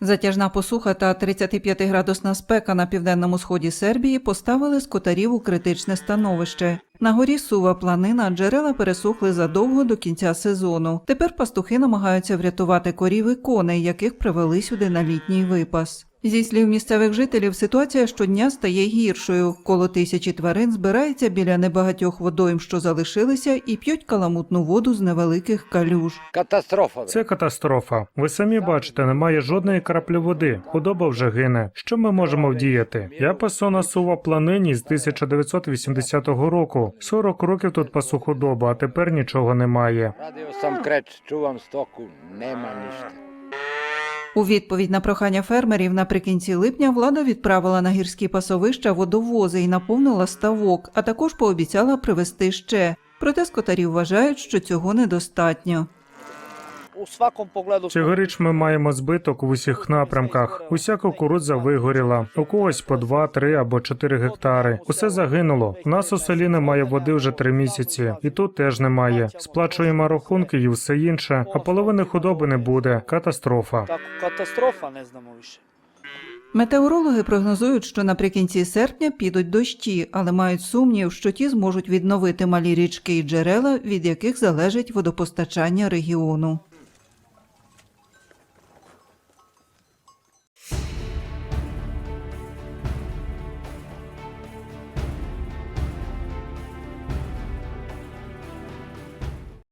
Затяжна посуха та 35-градусна спека на південному сході Сербії поставили скотарів у критичне становище. На горі Сува планина джерела пересохли задовго до кінця сезону. Тепер пастухи намагаються врятувати корів і коней, яких привели сюди на літній випас. Зі слів місцевих жителів, ситуація щодня стає гіршою. Коло тисячі тварин збирається біля небагатьох водойм, що залишилися, і п'ють каламутну воду з невеликих калюж. Катастрофа. Це катастрофа. Ви самі бачите, немає жодної краплі води. Худоба вже гине. Що ми можемо вдіяти? Я пасу на сува планині з 1980 року. 40 років тут пасу худобу, а тепер нічого немає. Radio sam kreć, čuvam stoku, nema ništa. У відповідь на прохання фермерів наприкінці липня влада відправила на гірські пасовища водовози і наповнила ставок, а також пообіцяла привезти ще. Проте скотарі вважають, що цього недостатньо. Цьогоріч ми маємо збиток в усіх напрямках. Уся кукурудза вигоріла, у когось по 2, 3 або 4 гектари. Усе загинуло. У нас у селі немає води вже три місяці, і тут теж немає. Сплачуємо рахунки і все інше, а половини худоби не буде. Катастрофа. katastrofa, ne znamo. Метеорологи прогнозують, що наприкінці серпня підуть дощі, але мають сумнів, що ті зможуть відновити малі річки і джерела, від яких залежить водопостачання регіону.